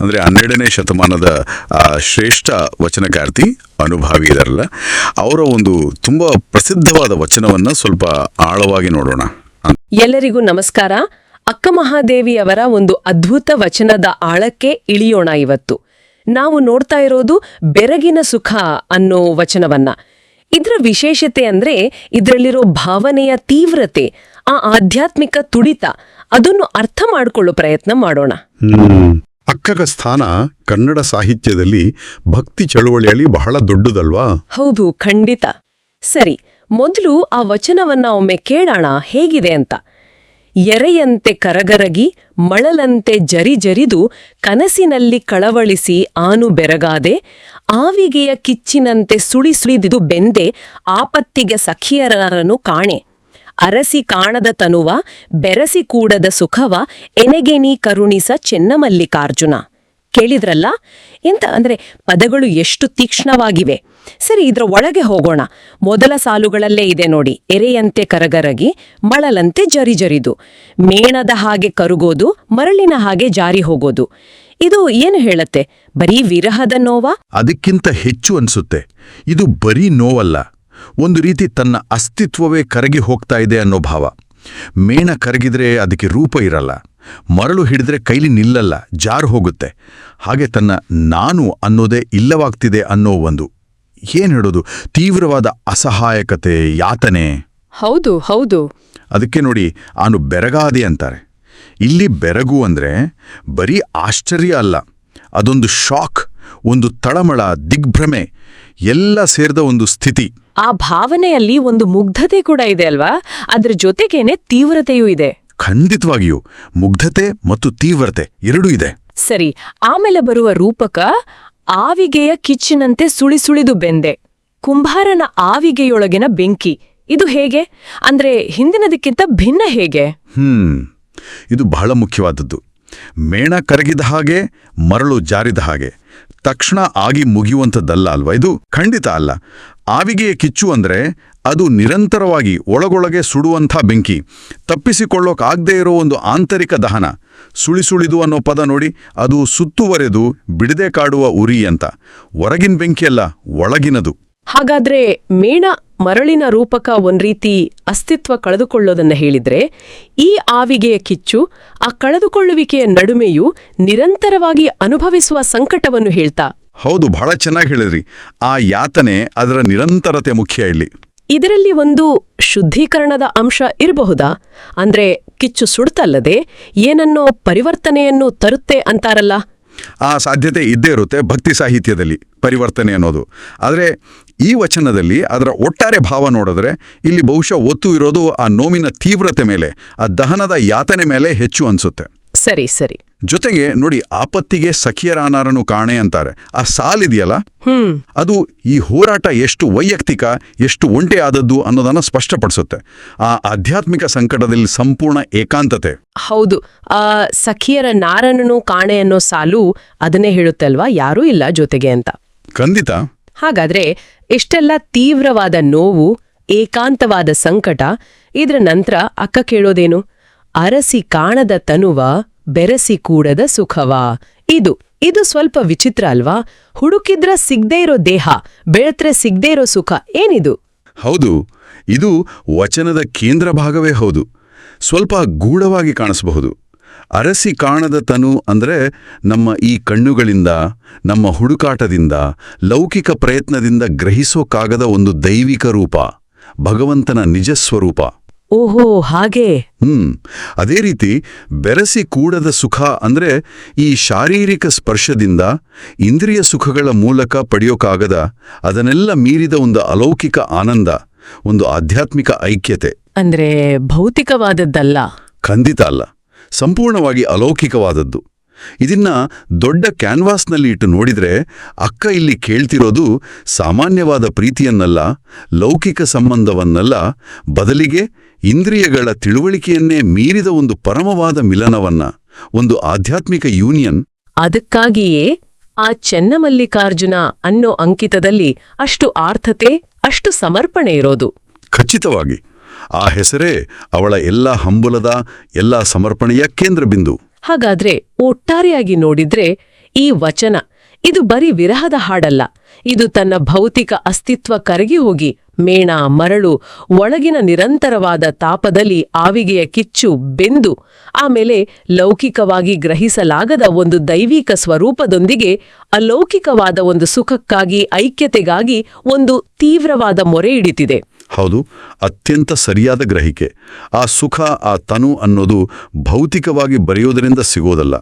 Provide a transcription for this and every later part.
ಅಂದರೆ ಹನ್ನೆರಡನೇ ಶತಮಾನದ ಶ್ರೇಷ್ಠ ವಚನಕಾರ್ತಿ ಅನುಭಾವಿ ಇದಾರಲ್ಲ ಅವರ ಒಂದು ತುಂಬ ಪ್ರಸಿದ್ಧವಾದ ವಚನವನ್ನು ಸ್ವಲ್ಪ ಆಳವಾಗಿ ನೋಡೋಣ. ಎಲ್ಲರಿಗೂ ನಮಸ್ಕಾರ. ಅಕ್ಕ ಮಹಾದೇವಿ ಅವರ ಒಂದು ಅದ್ಭುತ ವಚನದ ಆಳಕ್ಕೆ ಇಳಿಯೋಣ ಇವತ್ತು. ನಾವು ನೋಡ್ತಾ ಇರೋದು ಬೆರಗಿನ ಸುಖ ಅನ್ನೋ ವಚನವನ್ನ. ಇದರ ವಿಶೇಷತೆ ಅಂದ್ರೆ ಇದರಲ್ಲಿರೋ ಭಾವನೆಯ ತೀವ್ರತೆ ಆ ಆಧ್ಯಾತ್ಮಿಕ ತುಡಿತ ಅದನ್ನು ಅರ್ಥ ಮಾಡ್ಕೊಳ್ಳೋ ಪ್ರಯತ್ನ ಮಾಡೋಣ. ಅಕ್ಕಗ ಸ್ಥಾನ ಕನ್ನಡ ಸಾಹಿತ್ಯದಲ್ಲಿ ಭಕ್ತಿ ಚಳುವಳಿಯಲ್ಲಿ ಬಹಳ ದೊಡ್ಡದಲ್ವಾ? ಹೌದು, ಖಂಡಿತ. ಸರಿ, ಮೊದಲು ಆ ವಚನವನ್ನ ಒಮ್ಮೆ ಕೇಳೋಣ, ಹೇಗಿದೆ ಅಂತ. ಎರೆಯಂತೆ ಕರಗರಗಿ, ಮಳಲಂತೆ ಜರಿ ಜರಿದು ಕನಸಿನಲ್ಲಿ ಕಳವಳಿಸಿ ಆನು ಬೆರಗಾದೆ, ಆವಿಗೆಯ ಕಿಚ್ಚಿನಂತೆ ಸುಳಿ ಸುಳಿದಿದು ಬೆಂದೆ, ಆಪತ್ತಿಗೆ ಸಖಿಯರನ್ನು ಕಾಣೆ. ಅರಸಿ ಕಾಣದ ತನುವ, ಬೆರಸಿ ಕೂಡದ ಸುಖವ ಎನೆಗೆನಿ ಕರುಣಿಸ ಚೆನ್ನಮಲ್ಲಿಕಾರ್ಜುನ. ಕೇಳಿದ್ರಲ್ಲ? ಎಂತ ಅಂದ್ರೆ ಪದಗಳು ಎಷ್ಟು ತೀಕ್ಷ್ಣವಾಗಿವೆ. ಸರಿ, ಇದರ ಒಳಗೆ ಹೋಗೋಣ. ಮೊದಲ ಸಾಲುಗಳಲ್ಲೇ ಇದೆ ನೋಡಿ. ಎರೆಯಂತೆ ಕರಗರಗಿ, ಮಳಲಂತೆ ಜರಿ ಜರಿದು. ಮೇಣದ ಹಾಗೆ ಕರುಗೋದು, ಮರಳಿನ ಹಾಗೆ ಜಾರಿ ಹೋಗೋದು. ಇದು ಏನು ಹೇಳತ್ತೆ? ಬರೀ ವಿರಹದ ನೋವಾ? ಅದಕ್ಕಿಂತ ಹೆಚ್ಚು ಅನ್ಸುತ್ತೆ. ಇದು ಬರೀ ನೋವಲ್ಲ. ಒಂದು ರೀತಿ ತನ್ನ ಅಸ್ತಿತ್ವವೇ ಕರಗಿ ಹೋಗ್ತಾ ಇದೆ ಅನ್ನೋ ಭಾವ. ಮೇಣ ಕರಗಿದ್ರೆ ಅದಕ್ಕೆ ರೂಪ ಇರಲ್ಲ. ಮರಳು ಹಿಡಿದ್ರೆ ಕೈಲಿ ನಿಲ್ಲಲ್ಲ ಜಾರು ಹೋಗುತ್ತೆ. ಹಾಗೆ ತನ್ನ ನಾನು ಅನ್ನೋದೇ ಇಲ್ಲವಾಗ್ತಿದೆ ಅನ್ನೋ ಒಂದು ಏನ್ ಹೇಳೋದು? ತೀವ್ರವಾದ ಅಸಹಾಯಕತೆ ಯಾತನೆ. ಹೌದು ಹೌದು. ಅದಕ್ಕೆ ನೋಡಿ ಆನು ಬೆರಗಾದೆ ಅಂತಾರೆ. ಇಲ್ಲಿ ಬೆರಗು ಅಂದ್ರೆ ಬರೀ ಆಶ್ಚರ್ಯ ಅಲ್ಲ ಅದೊಂದು ಶಾಕ್ ಒಂದು ತಳಮಳ ದಿಗ್ಭ್ರಮೆ ಎಲ್ಲ ಸೇರಿದ ಒಂದು ಸ್ಥಿತಿ. ಆ ಭಾವನೆಯಲ್ಲಿ ಒಂದು ಮುಗ್ಧತೆ ಕೂಡ ಇದೆ ಅಲ್ವಾ? ಅದ್ರ ಜೊತೆಗೇನೆ ತೀವ್ರತೆಯೂ ಇದೆ. ಖಂಡಿತವಾಗಿಯೂ ಮುಗ್ಧತೆ ಮತ್ತು ತೀವ್ರತೆ ಎರಡೂ ಇದೆ. ಸರಿ ಆಮೇಲೆ ಬರುವ ರೂಪಕ ಆವಿಗೆಯ ಕಿಚ್ಚಿನಂತೆ ಸುಳಿಸುಳಿದು ಬೆಂದೆ. ಕುಂಭಾರನ ಆವಿಗೆಯೊಳಗಿನ ಬೆಂಕಿ ಇದು ಹೇಗೆ? ಅಂದ್ರೆ ಹಿಂದಿನದಕ್ಕಿಂತ ಭಿನ್ನ ಹೇಗೆ? ಹ್ಮ್ ಇದು ಬಹಳ ಮುಖ್ಯವಾದದ್ದು. ಮೇಣ ಕರಗಿದ ಹಾಗೆ ಮರಳು ಜಾರಿದ ಹಾಗೆ. ತಕ್ಷಣ ಆಗಿ ಮುಗಿಯುವಂಥದ್ದಲ್ಲ ಅಲ್ವಾ ಇದು? ಖಂಡಿತ ಅಲ್ಲ. ಆವಿಗೆಯ ಕಿಚ್ಚು ಅಂದ್ರೆ ಅದು ನಿರಂತರವಾಗಿ ಒಳಗೊಳಗೆ ಸುಡುವಂಥ ಬೆಂಕಿ. ತಪ್ಪಿಸಿಕೊಳ್ಳೋಕ್ಕಾಗದೇ ಇರೋ ಒಂದು ಆಂತರಿಕ ದಹನ. ಸುಳಿಸುಳಿದು ಅನ್ನೋ ಪದ ನೋಡಿ, ಅದು ಸುತ್ತುವರೆದು ಬಿಡದೆ ಕಾಡುವ ಉರಿ ಅಂತ. ಹೊರಗಿನ ಬೆಂಕಿಯಲ್ಲ, ಒಳಗಿನದು. ಹಾಗಾದ್ರೆ ಮೇಣ ಮರಳಿನ ರೂಪಕ ಒಂದ್ ರೀತಿ ಅಸ್ತಿತ್ವ ಕಳೆದುಕೊಳ್ಳೋದನ್ನ ಹೇಳಿದ್ರೆ, ಈ ಆವಿಗೆಯ ಕಿಚ್ಚು, ಆ ಕಳೆದುಕೊಳ್ಳುವಿಕೆಯ ನಡುಮೆಯೂ ನಿರಂತರವಾಗಿ ಅನುಭವಿಸುವ ಸಂಕಟವನ್ನು ಹೇಳ್ತಾ ಹೌದು ಬಹಳ ಚೆನ್ನಾಗಿ ಹೇಳಿದ್ರಿ. ಆ ಯಾತನೆ ಅದರ ನಿರಂತರತೆ ಮುಖ್ಯ ಇಲ್ಲಿ. ಇದರಲ್ಲಿ ಒಂದು ಶುದ್ಧೀಕರಣದ ಅಂಶ ಇರಬಹುದಾ? ಅಂದ್ರೆ ಕಿಚ್ಚು ಸುಡ್ತಲ್ಲದೆ ಏನನ್ನೋ ಪರಿವರ್ತನೆಯನ್ನು ತರುತ್ತೆ ಅಂತಾರಲ್ಲ? ಆ ಸಾಧ್ಯತೆ ಇದ್ದೇ ಇರುತ್ತೆ ಭಕ್ತಿ ಸಾಹಿತ್ಯದಲ್ಲಿ ಪರಿವರ್ತನೆ ಅನ್ನೋದು. ಆದರೆ ಈ ವಚನದಲ್ಲಿ ಅದರ ಒಟ್ಟಾರೆ ಭಾವ ನೋಡಿದ್ರೆ ಇಲ್ಲಿ ಬಹುಶಃ ಒತ್ತು ಇರೋದು ಆ ನೋವಿನ ತೀವ್ರತೆ ಮೇಲೆ ಆ ದಹನದ ಯಾತನೆ ಮೇಲೆ ಹೆಚ್ಚು ಅನ್ಸುತ್ತೆ. ಸರಿ ಸರಿ. ಜೊತೆಗೆ ನೋಡಿ ಆಪತ್ತಿಗೆ ಸಖಿಯರಾನಾರನು ಕಾಣೆ ಅಂತಾರೆ. ಆ ಸಾಲಿದೆಯಲ್ಲ ಹ್ಮ್. ಅದು ಈ ಹೋರಾಟ ಎಷ್ಟು ವೈಯಕ್ತಿಕ ಎಷ್ಟು ಒಂಟೆ ಆದದ್ದು ಅನ್ನೋದನ್ನ ಸ್ಪಷ್ಟಪಡಿಸುತ್ತೆ. ಆ ಆಧ್ಯಾತ್ಮಿಕ ಸಂಕಟದಲ್ಲಿ ಸಂಪೂರ್ಣ ಏಕಾಂತತೆ. ಹೌದು. ಆ ಸಖಿಯರ ನಾರನನು ಕಾಣೆ ಅನ್ನೋ ಸಾಲು ಅದನ್ನೇ ಹೇಳುತ್ತೆ ಅಲ್ವಾ? ಯಾರೂ ಇಲ್ಲ ಜೊತೆಗೆ ಅಂತ. ಖಂಡಿತ. ಹಾಗಾದ್ರೆ ಎಷ್ಟೆಲ್ಲ ತೀವ್ರವಾದ ನೋವು ಏಕಾಂತವಾದ ಸಂಕಟ ಇದ್ರ ನಂತರ ಅಕ್ಕ ಕೇಳೋದೇನು? ಅರಸಿ ಕಾಣದ ತನುವ ಬೆರಸಿ ಕೂಡದ ಸುಖವಾ? ಇದು ಇದು ಸ್ವಲ್ಪ ವಿಚಿತ್ರ ಅಲ್ವಾ? ಹುಡುಕಿದ್ರ ಸಿಗ್ದೇ ಇರೋ ದೇಹ ಬೆಳತ್ರೆ ಸಿಗ್ದೇ ಇರೋ ಸುಖ, ಏನಿದು? ಹೌದು, ಇದು ವಚನದ ಕೇಂದ್ರ ಭಾಗವೇ ಹೌದು. ಸ್ವಲ್ಪ ಗೂಢವಾಗಿ ಕಾಣಿಸಬಹುದು. ಅರಸಿ ಕಾಣದ ತನು ಅಂದರೆ ನಮ್ಮ ಈ ಕಣ್ಣುಗಳಿಂದ, ನಮ್ಮ ಹುಡುಕಾಟದಿಂದ, ಲೌಕಿಕ ಪ್ರಯತ್ನದಿಂದ ಗ್ರಹಿಸೋಕಾಗದ ಒಂದು ದೈವಿಕ ರೂಪ, ಭಗವಂತನ ನಿಜ ಸ್ವರೂಪ ಓಹೋ ಹಾಗೆ. ಹ್ಮ್ ಅದೇ ರೀತಿ ಬೆರಸಿ ಕೂಡದ ಸುಖ ಅಂದ್ರೆ ಈ ಶಾರೀರಿಕ ಸ್ಪರ್ಶದಿಂದ ಇಂದ್ರಿಯ ಸುಖಗಳ ಮೂಲಕ ಪಡೆಯೋಕಾಗದ ಅದನ್ನೆಲ್ಲ ಮೀರಿದ ಒಂದು ಅಲೌಕಿಕ ಆನಂದ ಒಂದು ಆಧ್ಯಾತ್ಮಿಕ ಐಕ್ಯತೆ. ಅಂದ್ರೆ ಭೌತಿಕವಾದದ್ದಲ್ಲ? ಖಂಡಿತ ಅಲ್ಲ. ಸಂಪೂರ್ಣವಾಗಿ ಅಲೌಕಿಕವಾದದ್ದು. ಇದನ್ನ ದೊಡ್ಡ ಕ್ಯಾನ್ವಾಸ್ನಲ್ಲಿ ಇಟ್ಟು ನೋಡಿದ್ರೆ ಅಕ್ಕ ಇಲ್ಲಿ ಕೇಳ್ತಿರೋದು ಸಾಮಾನ್ಯವಾದ ಪ್ರೀತಿಯನ್ನಲ್ಲ ಲೌಕಿಕ ಸಂಬಂಧವನ್ನಲ್ಲ ಬದಲಿಗೆ ಇಂದ್ರಿಯಗಳ ತಿಳುವಳಿಕೆಯನ್ನೇ ಮೀರಿದ ಒಂದು ಪರಮವಾದ ಮಿಲನವನ್ನ ಒಂದು ಆಧ್ಯಾತ್ಮಿಕ ಯೂನಿಯನ್. ಅದಕ್ಕಾಗಿಯೇ ಆ ಚೆನ್ನಮಲ್ಲಿಕಾರ್ಜುನ ಅನ್ನೋ ಅಂಕಿತದಲ್ಲಿ ಅಷ್ಟು ಆರ್ಥತೆ ಅಷ್ಟು ಸಮರ್ಪಣೆ ಇರೋದು. ಖಚಿತವಾಗಿ ಆ ಹೆಸರೇ ಅವಳ ಎಲ್ಲ ಹಂಬುಲದ ಎಲ್ಲಾ ಸಮರ್ಪಣೆಯ ಕೇಂದ್ರಬಿಂದು. ಹಾಗಾದ್ರೆ ಒಟ್ಟಾರೆಯಾಗಿ ನೋಡಿದ್ರೆ ಈ ವಚನ ಇದು ಬರೀ ವಿರಹದ ಹಾಡಲ್ಲ. ಇದು ತನ್ನ ಭೌತಿಕ ಅಸ್ತಿತ್ವ ಕರಗಿ ಹೋಗಿ ಮೇಣ, ಮರಳು, ಒಳಗಿನ ನಿರಂತರವಾದ ತಾಪದಲ್ಲಿ ಆವಿಗೆಯ ಕಿಚ್ಚು ಬೆಂದು, ಆಮೇಲೆ ಲೌಕಿಕವಾಗಿ ಗ್ರಹಿಸಲಾಗದ ಒಂದು ದೈವಿಕ ಸ್ವರೂಪದೊಂದಿಗೆ ಅಲೌಕಿಕವಾದ ಒಂದು ಸುಖಕ್ಕಾಗಿ, ಐಕ್ಯತೆಗಾಗಿ ಒಂದು ತೀವ್ರವಾದ ಮೊರೆ ಹಿಡಿತಿದೆ. ಹೌದು ಅತ್ಯಂತ ಸರಿಯಾದ ಗ್ರಹಿಕೆ. ಆ ಸುಖ ಆ ತನು ಅನ್ನೋದು ಭೌತಿಕವಾಗಿ ಬರೆಯೋದರಿಂದ ಸಿಗೋದಲ್ಲ.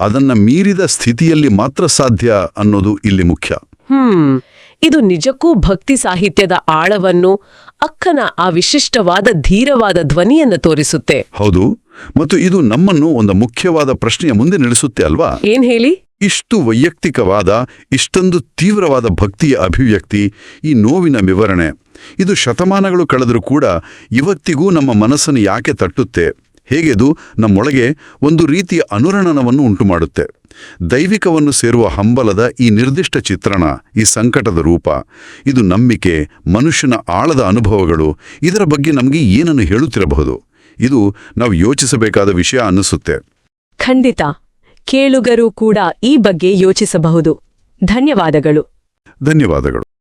ಅದನ್ನ ಮೀರಿದ ಸ್ಥಿತಿಯಲ್ಲಿ ಮಾತ್ರ ಸಾಧ್ಯ ಅನ್ನೋದು ಇಲ್ಲಿ ಮುಖ್ಯ. ಹ್ಮ್ ಇದು ನಿಜಕ್ಕೂ ಭಕ್ತಿ ಸಾಹಿತ್ಯದ ಆಳವನ್ನು ಅಕ್ಕನ ಆ ವಿಶಿಷ್ಟವಾದ ಧೀರವಾದ ಧ್ವನಿಯನ್ನು ತೋರಿಸುತ್ತೆ. ಹೌದು ಮತ್ತು ಇದು ನಮ್ಮನ್ನು ಒಂದು ಮುಖ್ಯವಾದ ಪ್ರಶ್ನೆಯ ಮುಂದೆ ನಿಲ್ಲಿಸುತ್ತೆ ಅಲ್ವಾ? ಏನ್ ಹೇಳಿ? ಇಷ್ಟು ವೈಯಕ್ತಿಕವಾದ, ಇಷ್ಟೊಂದು ತೀವ್ರವಾದ ಭಕ್ತಿಯ ಅಭಿವ್ಯಕ್ತಿ ಈ ನೋವಿನ ವಿವರಣೆ. ಇದು ಶತಮಾನಗಳು ಕಳೆದರೂ ಕೂಡ ಇವತ್ತಿಗೂ ನಮ್ಮ ಮನಸ್ಸನ್ನು ಯಾಕೆ ತಟ್ಟುತ್ತೆ? ಹೇಗೆದು ನಮ್ಮೊಳಗೆ ಒಂದು ರೀತಿಯ ಅನುರಣನವನ್ನು ಉಂಟುಮಾಡುತ್ತೆ? ದೈವಿಕವನ್ನು ಸೇರುವ ಹಂಬಲದ ಈ ನಿರ್ದಿಷ್ಟ ಚಿತ್ರಣ, ಈ ಸಂಕಟದ ರೂಪ, ಇದು ನಂಬಿಕೆ, ಮನುಷ್ಯನ ಆಳದ ಅನುಭವಗಳು, ಇದರ ಬಗ್ಗೆ ನಮಗೆ ಏನನ್ನು ಹೇಳುತ್ತಿರಬಹುದು? ಇದು ನಾವು ಯೋಚಿಸಬೇಕಾದ ವಿಷಯ ಅನ್ನಿಸುತ್ತೆ. ಖಂಡಿತ. ಕೇಳುಗರು ಕೂಡ ಈ ಬಗ್ಗೆ ಯೋಚಿಸಬಹುದು. ಧನ್ಯವಾದಗಳು. ಧನ್ಯವಾದಗಳು.